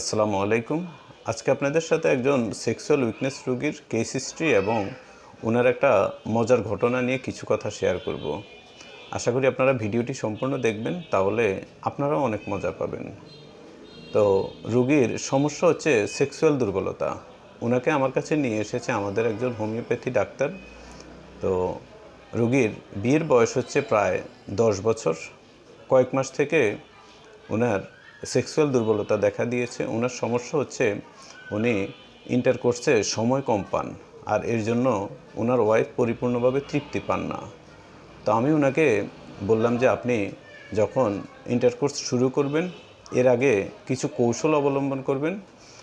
আসসালামু আলাইকুম। আজকে আপনাদের সাথে একজন সেক্সুয়াল উইকনেস রোগীর কেস হিস্ট্রি এবং ওনার একটা মজার ঘটনা নিয়ে কিছু কথা শেয়ার করব। আশা করি আপনারা ভিডিওটি সম্পূর্ণ দেখবেন, তাহলে আপনারাও অনেক মজা পাবেন। তো রোগীর সমস্যা হচ্ছে সেক্সুয়াল দুর্বলতা। ওনাকে আমার কাছে নিয়ে এসেছে আমাদের একজন হোমিওপ্যাথি ডাক্তার। তো রোগীর বিয়ের বয়স হচ্ছে প্রায় দশ বছর। কয়েক মাস থেকে ওনার সেক্সুয়াল দুর্বলতা দেখা দিয়েছে। ওনার সমস্যা হচ্ছে উনি ইন্টার কোর্সে সময় কম পান আর এর জন্য ওনার ওয়াইফ পরিপূর্ণভাবে তৃপ্তি পান না। তো আমি ওনাকে বললাম যে, আপনি যখন ইন্টারকোর্স শুরু করবেন, এর আগে কিছু কৌশল অবলম্বন করবেন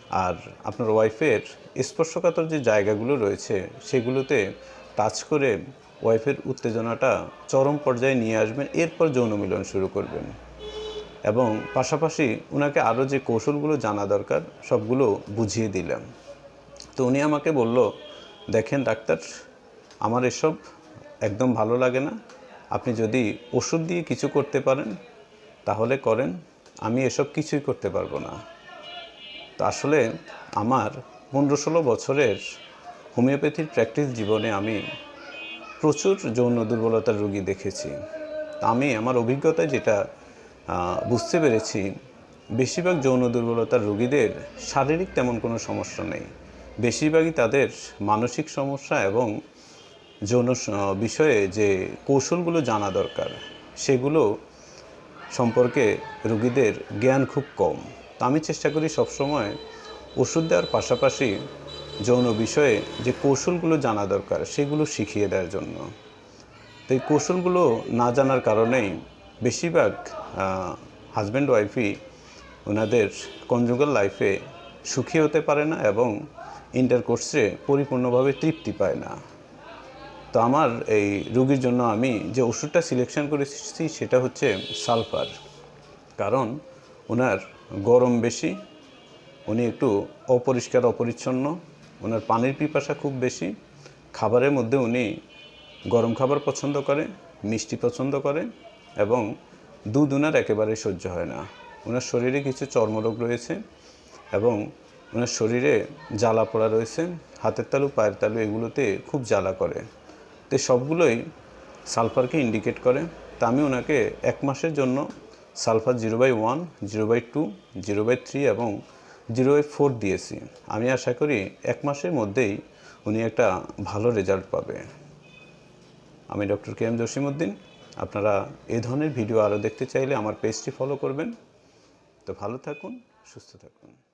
আর আপনার ওয়াইফের স্পর্শকাতর যে জায়গাগুলো রয়েছে, সেগুলোতে টাচ করে ওয়াইফের উত্তেজনাটা চরম পর্যায়ে নিয়ে আসবেন। এরপর যৌন মিলন শুরু করবেন। এবং পাশাপাশি ওনাকে আরও যে কৌশলগুলো জানা দরকার, সবগুলো বুঝিয়ে দিলাম তো উনি আমাকে বলল, দেখেন ডাক্তার, আমার এসব একদম ভালো লাগে না। আপনি যদি ওষুধ দিয়ে কিছু করতে পারেন, তাহলে করেন। আমি এসব কিছুই করতে পারব না। তো আসলে আমার পনেরো ষোলো বছরের হোমিওপ্যাথির প্র্যাকটিস জীবনে আমি প্রচুর যৌন দুর্বলতার রোগী দেখেছি। আমি আমার অভিজ্ঞতায় যেটা বুঝতে পেরেছি, বেশিরভাগ যৌন দুর্বলতার রোগীদের শারীরিক তেমন কোনো সমস্যা নেই। বেশিরভাগই তাদের মানসিক সমস্যা এবং যৌন বিষয়ে যে কৌশলগুলো জানা দরকার, সেগুলো সম্পর্কে রোগীদের জ্ঞান খুব কম। তা আমি চেষ্টা করি সবসময় ওষুধ দেওয়ার পাশাপাশি যৌন বিষয়ে যে কৌশলগুলো জানা দরকার, সেগুলো শিখিয়ে দেওয়ার জন্য। তো এই কৌশলগুলো না জানার কারণেই বেশিরভাগ হাজব্যান্ড ওয়াইফই ওনাদের কনজুগাল লাইফে সুখী হতে পারে না এবং ইন্টারকোর্সে পরিপূর্ণভাবে তৃপ্তি পায় না। তো আমার এই রুগীর জন্য আমি যে ওষুধটা সিলেকশন করেছি সেটা হচ্ছে সালফার কারণ ওনার গরম বেশি, উনি একটু অপরিষ্কার, অপরিচ্ছন্ন, ওনার পানির পিপাসা খুব বেশি, খাবারের মধ্যে উনি গরম খাবার পছন্দ করে, মিষ্টি পছন্দ করে এবং দুধ ওনার একেবারে সহ্য হয় না। ওনার শরীরে কিছু চর্মরোগ রয়েছে এবং ওনার শরীরে জ্বালা পোড়া রয়েছে, হাতের তালু, পায়ের তালু এগুলোতে খুব জ্বালা করে। তো সবগুলোই সালফারকে ইন্ডিকেট করে। তা আমি ওনাকে এক মাসের জন্য sulphur zero by one, zero by two, zero by three এবং জিরো বাই ফোর দিয়েছি। আমি আশা করি এক মাসের মধ্যেই উনি একটা ভালো রেজাল্ট পাবে। আমি ডক্টর কে এম জসিমুদ্দিন আপনারা এ ধরনের ভিডিও আরও দেখতে চাইলে আমার পেজটি ফলো করবেন। তো ভালো থাকুন, সুস্থ থাকুন।